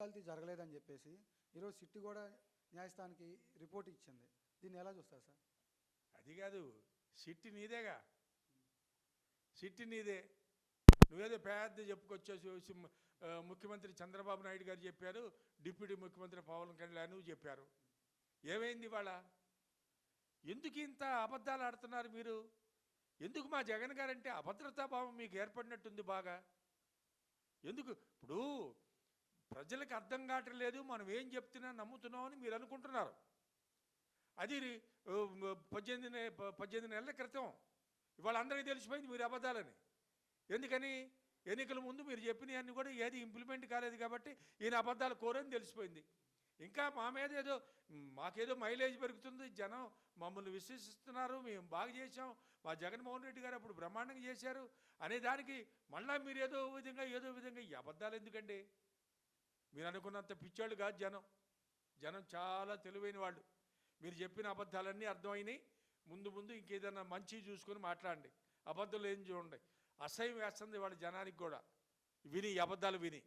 కల్తీ జరగలేదని చెప్పేసి ఈరోజు సిట్టి కూడా న్యాయస్థానానికి రిపోర్ట్ ఇచ్చింది. దీన్ని ఎలా చూస్తారు సార్? అది కాదు సిట్టి నీదేగా. సిట్టి నీదే. నువ్వేదో పెద్ద చెప్పుకొచ్చేసి ముఖ్యమంత్రి చంద్రబాబు నాయుడు గారు చెప్పారు డిప్యూటీ ముఖ్యమంత్రి పవన్ కళ్యాణ్ చెప్పారు. ఏమైంది ఇవాళ? ఎందుకు ఇంత అబద్ధాలు ఆడుతున్నారు మీరు? ఎందుకు మా జగన్ గారంటే అభద్రతా భావం మీకు ఏర్పడినట్టుంది బాగా? ఎందుకు? ఇప్పుడు ప్రజలకు అర్థం కావట్లేదు మనం ఏం చెప్తున్నా నమ్ముతున్నామని మీరు అనుకుంటున్నారు. అది పద్దెనిమిది నె- పద్దెనిమిది నెలల క్రితం. ఇవాళ అందరికీ తెలిసిపోయింది మీరు అబద్ధాలని. ఎందుకని? ఎన్నికల ముందు మీరు చెప్పినవన్నీ కూడా ఏది ఇంప్లిమెంట్ కాలేదు కాబట్టి ఈయన అబద్ధాలు కోరని తెలిసిపోయింది. ఇంకా మా మీద ఏదో మాకేదో మైలేజ్ పెరుగుతుంది జనం మమ్మల్ని విశ్వసిస్తున్నారు మేము బాగా చేసాం మా జగన్మోహన్ రెడ్డి గారు అప్పుడు బ్రహ్మాండంగా చేశారు అనే దానికి మళ్ళీ మీరు ఏదో విధంగా ఏదో విధంగా ఈ అబద్ధాలు ఎందుకండి? మీరు అనుకున్నంత పిచ్చోళ్ళు కాదు జనం. జనం చాలా తెలివైన వాళ్ళు. మీరు చెప్పిన అబద్ధాలన్నీ అర్థమైనాయి. ముందు ముందు ఇంకేదైనా మంచి చూసుకొని మాట్లాడండి. అబద్ధాలు ఏం చూడండి. అసహ్యం వేస్తుంది వాళ్ళ జనానికి కూడా. విని అబద్ధాలు విని.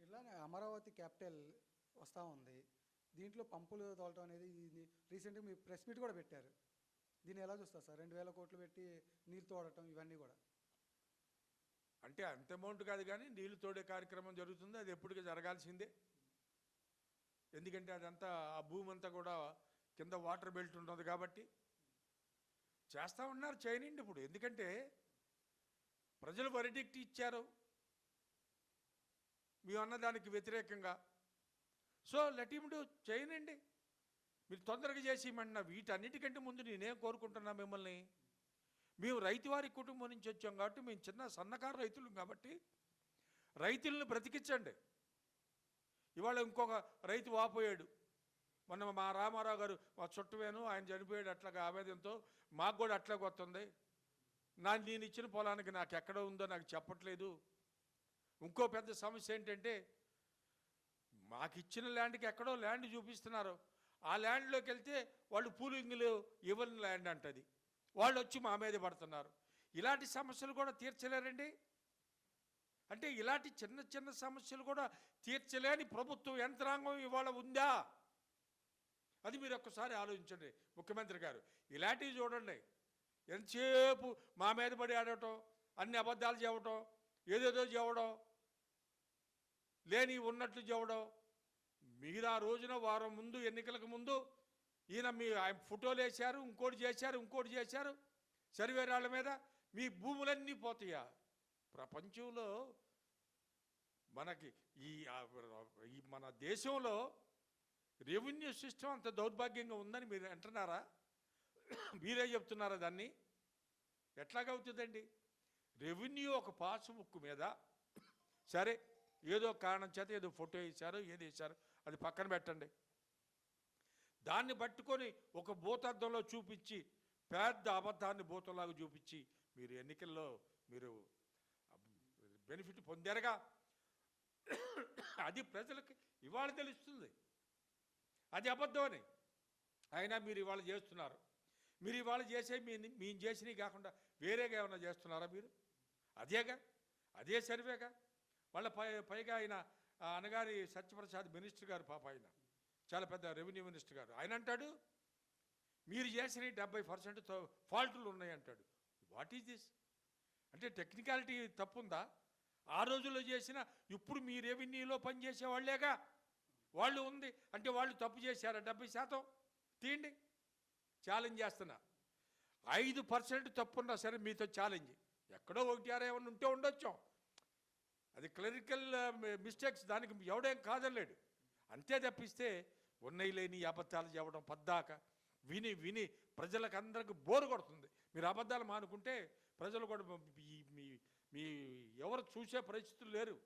ఇట్లానే అమరావతి క్యాపిటల్ వస్తూ ఉంది. దీంట్లో పంపులు తోలటం అనేది ఇది రీసెంట్గా మీ ప్రెస్ మీట్ కూడా పెట్టారు. దీన్ని ఎలా చూస్తారు సార్? రెండు వేల కోట్లు పెట్టి నీళ్ళు తోడటం ఇవన్నీ కూడా. అంటే అంత అమౌంట్ కాదు కానీ నీళ్ళు తోడే కార్యక్రమం జరుగుతుంది అది ఎప్పటికీ జరగాల్సిందే. ఎందుకంటే అదంతా ఆ భూమి అంతా కూడా కింద వాటర్ బెల్ట్ ఉంటుంది కాబట్టి చేస్తూ ఉన్నారు చేయనండి ఇప్పుడు. ఎందుకంటే ప్రజలు వరిడిక్ట్ ఇచ్చారు. మీ అన్నదానికి వ్యతిరేకంగా. సో లెట్ చేయనండి. మీరు తొందరగా చేసి ఇవ్వండి వీటన్నిటికంటే ముందు నేనేం కోరుకుంటున్నా మిమ్మల్ని? మేము రైతువారి కుటుంబం నుంచి వచ్చాం కాబట్టి మేము చిన్న సన్నకారు రైతులు కాబట్టి రైతులను బ్రతికించండి. ఇవాళ ఇంకొక రైతు వాపోయాడు. మొన్న మా రామారావు గారు మా చుట్టవేను ఆయన చనిపోయాడు అట్లాగా ఆవేదంతో. మాకు కూడా అట్లాగే వస్తుంది నా నేను ఇచ్చిన పొలానికి నాకు ఎక్కడ ఉందో నాకు చెప్పట్లేదు. ఇంకో పెద్ద సమస్య ఏంటంటే మాకు ఇచ్చిన ల్యాండ్కి ఎక్కడో ల్యాండ్ చూపిస్తున్నారు. ఆ ల్యాండ్లోకి వెళ్తే వాళ్ళు పూలింగ్లు ఇవ్వని ల్యాండ్ అంటది. వాళ్ళు వచ్చి మా మీద పడుతున్నారు. ఇలాంటి సమస్యలు కూడా తీర్చలేరండి. అంటే ఇలాంటి చిన్న చిన్న సమస్యలు కూడా తీర్చలేని ప్రభుత్వ యంత్రాంగం ఇవాళ ఉందా? అది మీరు ఒక్కసారి ఆలోచించండి ముఖ్యమంత్రి గారు. ఇలాంటివి చూడండి. ఎంతసేపు మా మీద పడి ఆడటం అన్ని అబద్ధాలు చెప్పడం ఏదేదో చెప్పడం లేని ఉన్నట్లు చెప్పడం. మీరు ఆ రోజున వారం ముందు ఎన్నికలకు ముందు ఈయన మీ ఆయన ఫోటోలు వేశారు ఇంకోటి చేశారు ఇంకోటి చేశారు. సర్వేరాళ్ళ మీద మీ భూములన్నీ పోతాయా? ప్రపంచంలో మనకి ఈ మన దేశంలో రెవెన్యూ సిస్టమ్ అంత దౌర్భాగ్యంగా ఉందని మీరు అంటున్నారా? మీరే చెప్తున్నారా దాన్ని? ఎట్లాగవుతుందండి? రెవెన్యూ ఒక పాస్బుక్ మీద సరే ఏదో కారణం చేత ఏదో ఫోటో వేశారు ఏది వేశారు అది పక్కన పెట్టండి. దాన్ని పట్టుకొని ఒక భూతద్దంలో చూపించి పెద్ద అబద్ధాన్ని భూతంలాగా చూపించి మీరు ఎన్నికల్లో మీరు బెనిఫిట్ పొందారుగా. అది ప్రజలకు ఇవాళ తెలుస్తుంది. అది అబద్ధం అని. అయినా మీరు ఇవాళ చేస్తున్నారు. మీరు ఇవాళ చేసే మీ మేము చేసినవి కాకుండా వేరేగా ఏమైనా చేస్తున్నారా మీరు? అదేగా? అదే సర్వేగా? వాళ్ళ పై పైగా ఆయన అనగారి సత్యప్రసాద్ మినిస్టర్ గారు పాప ఆయన. చాలా పెద్ద రెవెన్యూ మినిస్టర్ గారు. ఆయన అంటాడు మీరు చేసిన డెబ్బై పర్సెంట్ ఫాల్టులు ఉన్నాయి అంటాడు. వాట్ ఈజ్ దిస్ అంటే టెక్నికాలిటీ తప్పుందా? ఆ రోజుల్లో చేసిన ఇప్పుడు మీ రెవెన్యూలో పనిచేసే వాళ్ళేగా? వాళ్ళు ఉంది అంటే వాళ్ళు తప్పు చేశారా? డెబ్బై శాతం? తీయండి. ఛాలెంజ్ చేస్తున్నా. ఐదు పర్సెంట్ తప్పున్నా సరే మీతో ఛాలెంజ్ ఎక్కడో ఒకటి ఆరు ఏమన్నా ఉంటే ఉండొచ్చు. అది క్లరికల్ మిస్టేక్స్ uh, దానికి ఎవడేం కాదనలేడు. అంతే తప్పిస్తే ఉన్నాయి లేని ఈ అబద్ధాలు చెప్పడం పద్దాక విని విని ప్రజలకు అందరికి బోరు కొడుతుంది. మీరు అబద్ధాలు మానుకుంటే ప్రజలు కూడా మీ మీ మీ ఎవరు చూసే పరిస్థితులు లేరు.